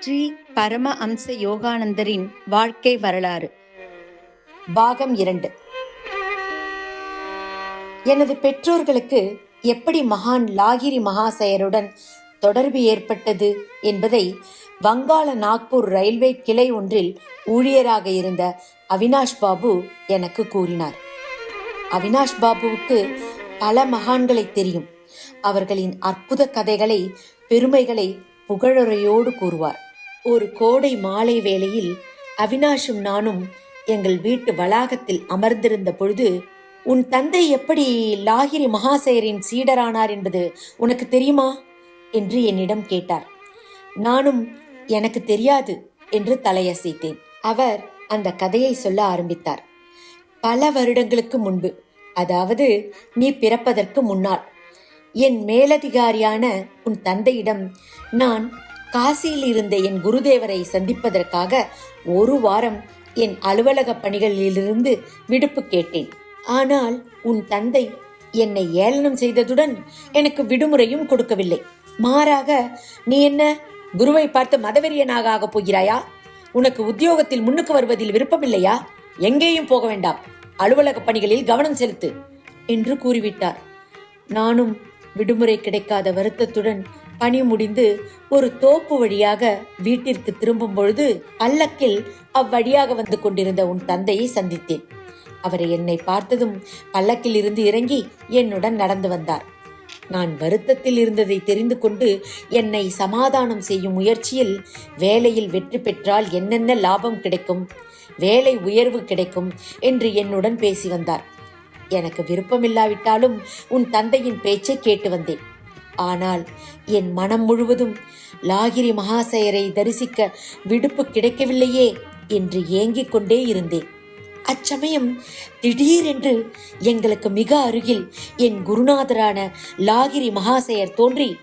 ஸ்ரீ பரம அம்ச யோகானந்தரின் வாழ்க்கை வரலாறு. பாகம் இரண்டு. எனது பெற்றோர்களுக்கு எப்படி மகான் லாகிரி மகாசயருடன் தொடர்பு ஏற்பட்டது என்பதை வங்காள நாக்பூர் ரயில்வே கிளை ஒன்றில் ஊழியராக இருந்த அவினாஷ் பாபு எனக்கு கூறினார். அவினாஷ் பாபுவுக்கு பல மகான்களை தெரியும். அவர்களின் அற்புத கதைகளை பெருமைகளை புகழுரையோடு கூறுவார். ஒரு கோடை மாலை வேளையில் அவினாஷும் நானும் எங்கள் வீட்டு வளாகத்தில் அமர்ந்திருந்த பொழுது உன் தந்தை எப்படி லாகிரி மகாசேயரின் சீடரானார் என்பது உனக்கு தெரியுமா? என்று என்னிடம் கேட்டார். நானும் எனக்கு தெரியாது என்று தலையசைத்தேன். அவர் அந்த கதையை சொல்ல ஆரம்பித்தார். பல வருடங்களுக்கு முன்பு அதாவது நீ பிறப்பதற்கு முன்னால் என் மேலதிகாரியான உன் தந்தையிடம் நான் காசியில் இருந்த என் குருதேவரை சந்திப்பதற்காக ஒரு வாரம் என் அலுவலக பணிகளிலிருந்து விடுப்பு கேட்டேன். ஆனால் உன் தந்தை என்னை ஏளனம் செய்ததுடன் எனக்கு விடுமுறையும் கொடுக்கவில்லை. மாறாக நீ என்ன குருவை பார்த்து மதவெறியனாக ஆகப் போகிறாயா? உனக்கு உத்தியோகத்தில் முன்னுக்கு வருவதில் விருப்பமில்லையா? எங்கேயும் போக வேண்டாம். அலுவலக பணிகளில் கவனம் செலுத்து என்று கூறிவிட்டார். நானும் விடுமுறை கிடைக்காத வருத்தத்துடன் பணி முடிந்து ஒரு தோப்பு வழியாக வீட்டிற்கு திரும்பும் பொழுது பல்லக்கில் அவ்வழியாக வந்து கொண்டிருந்த உன் தந்தையை சந்தித்தேன். அவரை என்னை பார்த்ததும் பல்லக்கில் இருந்து இறங்கி என்னுடன் நடந்து வந்தார். நான் வருத்தத்தில் இருந்ததை தெரிந்து கொண்டு என்னை சமாதானம் செய்யும் முயற்சியில் வேலையில் வெற்றி பெற்றால் என்னென்ன லாபம் கிடைக்கும் வேலை உயர்வு கிடைக்கும் என்று என்னுடன் பேசி வந்தார். எனக்கு விருப்பமில்லாவிட்டாலும் உன் தந்தையின் பேச்சை கேட்டு வந்தேன். ஆனால் என் மனம் முழுவதும் லாகிரி மகாசயரை தரிசிக்க விடுப்பு கிடைக்கவில்லையே என்று ஏங்கிக் கொண்டே இருந்தேன். அச்சமயம் திடீரென்று எங்களுக்கு மிக அருகில் என் குருநாதரான லாகிரி மகாசயர் தோன்றி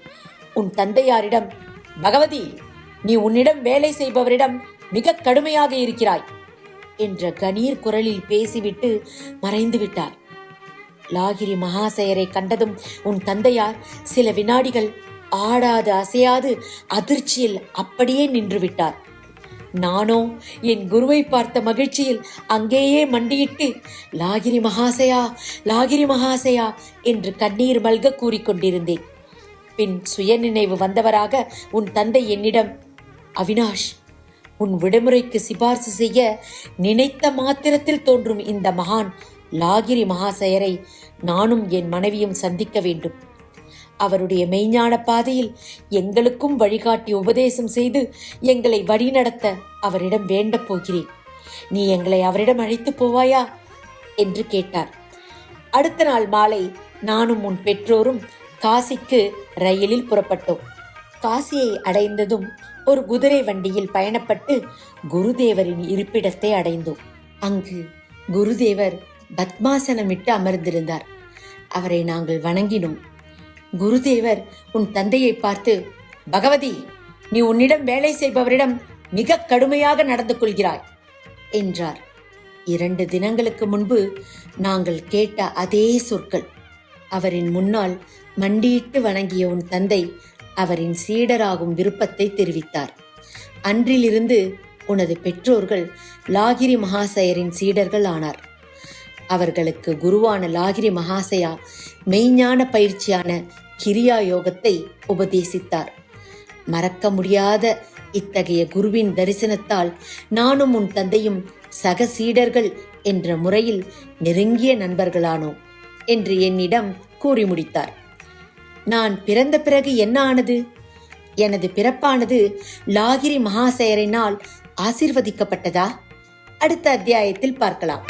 உன் தந்தையாரிடம் பகவதி நீ உன்னிடம் வேலை செய்பவரிடம் மிக கடுமையாக இருக்கிறாய் என்ற கணீர் குரலில் பேசிவிட்டு மறைந்து விட்டார். லாகிரி மகாசயரை கண்டதும் உன் தந்தையார் சில வினாடிகள் ஆடாது அசையாது அதிர்ச்சியில் அப்படியே நின்று விட்டார் நானோ என் குருவை பார்த்த மகிழ்ச்சியில் அங்கேயே மண்டியிட்டு லாகிரி மகாசயா லாகிரி மகாசயா என்று கண்ணீர் மல்க கூறிக்கொண்டிருந்தேன். பின் சுயநினைவு வந்தவராக உன் தந்தை என்னிடம் அவினாஷ் உன் விடுமுறைக்கு சிபார்சு செய்ய நினைத்த மாத்திரத்தில் தோன்றும் இந்த மகான் லாகிரி மகாசயரை நானும் என் மனைவியும் சந்திக்க வேண்டும். அவருடைய மெய்ஞான பாதையில் எங்களுக்கும் வழிகாட்டி உபதேசம் செய்து எங்களை வழிநடத்த அவரிடம் வேண்டப் போகிறேன். நீ எங்களை அவரிடம் அழைத்து போவாயா? என்று கேட்டார். அடுத்த நாள் மாலை நானும் உன் பெற்றோரும் காசிக்கு ரயிலில் புறப்பட்டோம். காசியை அடைந்ததும் ஒரு குதிரை வண்டியில் பயணப்பட்டு குருதேவரின் இருப்பிடத்தை அடைந்தோம். அங்கு குருதேவர் பத்மாசனமிட்டு அமர்ந்திருந்தார். அவரை நாங்கள் வணங்கினோம். குருதேவர் உன் தந்தையை பார்த்து பகவதி நீ உன்னிடம் வேலை செய்பவரிடம் மிக கடுமையாக நடந்து கொள்கிறாய் என்றார். இரண்டு தினங்களுக்கு முன்பு நாங்கள் கேட்ட அதே சொற்கள். அவரின் முன்னால் மண்டியிட்டு வணங்கிய உன் தந்தை அவரின் சீடராகும் விருப்பத்தை தெரிவித்தார். அன்றிலிருந்து உனது பெற்றோர்கள் லாகிரி மகாசயரின் சீடர்கள் ஆனார். அவர்களுக்கு குருவான லாகிரி மகாசயா மெய்ஞான பயிற்சியான கிரியா யோகத்தை உபதேசித்தார். மறக்க முடியாத இத்தகைய குருவின் தரிசனத்தால் நானும் உன் தந்தையும் சக சீடர்கள் என்ற முறையில் நெருங்கிய நண்பர்களானோம் என்று என்னிடம் கூறி முடித்தார். நான் பிறந்த பிறகு என்ன ஆனது? எனது பிறப்பானது லாகிரி மகாசயரினால் ஆசிர்வதிக்கப்பட்டதா? அடுத்த அத்தியாயத்தில் பார்க்கலாம்.